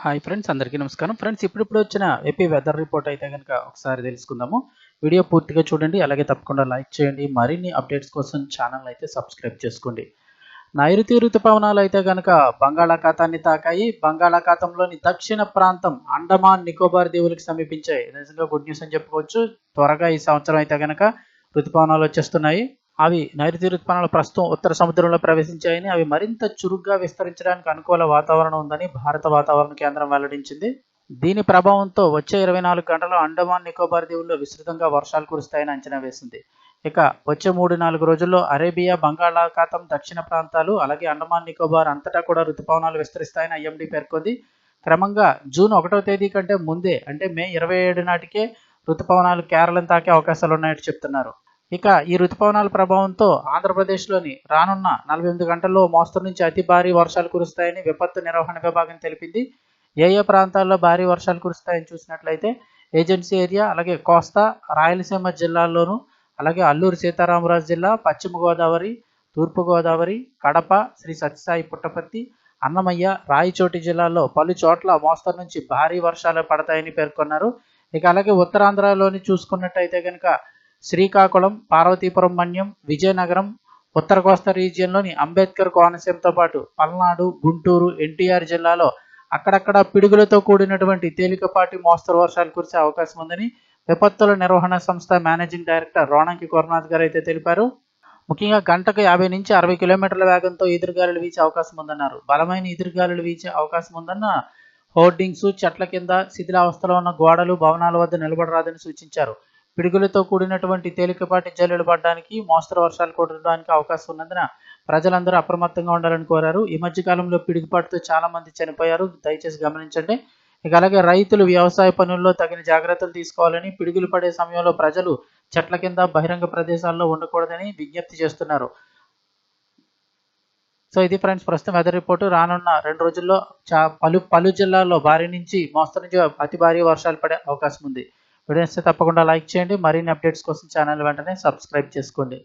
Hi friends అందరికీ నమస్కారం. Friends ఇప్పుడిప్పుడు వచ్చిన ఏపీ వెదర్ రిపోర్ట్ అయితే కనుక ఒకసారి తెలుసుకుందాము. వీడియో పూర్తిగా చూడండి అలాగే తప్పకుండా లైక్ చేయండి. మరిన్ని అప్డేట్స్ కోసం ఛానల్ అయితే సబ్స్క్రైబ్ చేసుకోండి. నైరుతి ఋతుపవనాలు అయితే కనుక బంగాళాఖాతాన్ని తాకాయి. బంగాళాఖాతంలోని దక్షిణ ప్రాంతం అండమాన్ నికోబార్ దీవులకు సమీపించాయి నిజంగా గుడ్ న్యూస్ అని చెప్పుకోవచ్చు. త్వరగా ఈ సంవత్సరం అయితే కనుక ఋతుపవనాలు వచ్చేస్తున్నాయి. అవి నైరుతి ఋతుపవనాలు ప్రస్తుతం ఉత్తర సముద్రంలో ప్రవేశించాయని అవి మరింత చురుగ్గా విస్తరించడానికి అనుకూల వాతావరణం ఉందని భారత వాతావరణ కేంద్రం వెల్లడించింది. దీని ప్రభావంతో వచ్చే ఇరవై నాలుగు గంటల్లో అండమాన్ నికోబార్ దీవుల్లో విస్తృతంగా వర్షాలు కురుస్తాయని అంచనా వేసింది. ఇక వచ్చే మూడు నాలుగు రోజుల్లో అరేబియా బంగాళాఖాతం దక్షిణ ప్రాంతాలు అలాగే అండమాన్ నికోబార్ అంతటా కూడా ఋతుపవనాలు విస్తరిస్తాయని ఐఎండీ పేర్కొంది. క్రమంగా జూన్ ఒకటో తేదీ కంటే ముందే అంటే మే ఇరవై ఏడు నాటికే ఋతుపవనాలు కేరళం తాకే అవకాశాలు ఉన్నాయని చెప్తున్నారు. ఇక ఈ ఋతుపవనాల ప్రభావంతో ఆంధ్రప్రదేశ్లోని రానున్న నలభై ఎనిమిది గంటల్లో మోస్తరు నుంచి అతి భారీ వర్షాలు కురుస్తాయని విపత్తు నిర్వహణ విభాగం తెలిపింది. ఏ ఏ ప్రాంతాల్లో భారీ వర్షాలు కురుస్తాయని చూసినట్లయితే ఏజెన్సీ ఏరియా అలాగే కోస్తా రాయలసీమ జిల్లాల్లోనూ అలాగే అల్లూరు సీతారామరాజు జిల్లా పశ్చిమ గోదావరి తూర్పు గోదావరి కడప శ్రీ సత్యసాయి పుట్టపర్తి అన్నమయ్య రాయచోటి జిల్లాల్లో పలు చోట్ల మోస్తరు నుంచి భారీ వర్షాలు పడతాయని పేర్కొన్నారు. ఇక అలాగే ఉత్తరాంధ్రలోని చూసుకున్నట్టయితే కనుక శ్రీకాకుళం పార్వతీపురం మన్యం విజయనగరం ఉత్తర కోస్తా రీజియన్లోని అంబేద్కర్ కోనసీమతో పాటు పల్నాడు గుంటూరు ఎన్టీఆర్ జిల్లాలో అక్కడక్కడ పిడుగులతో కూడినటువంటి తేలికపాటి మోస్తరు వర్షాలు కురిసే అవకాశం ఉందని విపత్తుల నిర్వహణ సంస్థ మేనేజింగ్ డైరెక్టర్ రోణంకి కోరనాథ్ గారు అయితే తెలిపారు. ముఖ్యంగా గంటకు యాభై నుంచి అరవై కిలోమీటర్ల వేగంతో ఎదురుగాలులు వీచే అవకాశం ఉందన్నారు. బలమైన ఎదురుగాలులు వీచే అవకాశం ఉందన్న హోర్డింగ్స్ చెట్ల కింద శిథిలావస్థలో ఉన్న గోడలు భవనాల వద్ద నిలబడరాదని సూచించారు. పిడుగులతో కూడినటువంటి తేలికపాటి జల్లులు పడడానికి మోస్తరు వర్షాలు కురడానికి అవకాశం ఉన్నందున ప్రజలందరూ అప్రమత్తంగా ఉండాలని కోరారు. ఈ మధ్య కాలంలో పిడుగుపాటుతో చాలా మంది చనిపోయారు. దయచేసి గమనించండి. ఇక అలాగే రైతులు వ్యవసాయ పనుల్లో తగిన జాగ్రత్తలు తీసుకోవాలని పిడుగులు పడే సమయంలో ప్రజలు చెట్ల కింద బహిరంగ ప్రదేశాల్లో ఉండకూడదని విజ్ఞప్తి చేస్తున్నారు. సో ఇది ఫ్రెండ్స్ ప్రస్తుతం వెదర్ రిపోర్ట్. రానున్న రెండు రోజుల్లో చా పలు పలు జిల్లాల్లో భారీ నుంచి మోస్తరు నుంచి అతి భారీ వర్షాలు పడే అవకాశం ఉంది. వీడియోస్ తప్పకుండా లైక్ చేయండి. మరిన్ని అప్డేట్స్ కోసం ఛానల్ వెంటనే సబ్స్క్రైబ్ చేసుకోండి.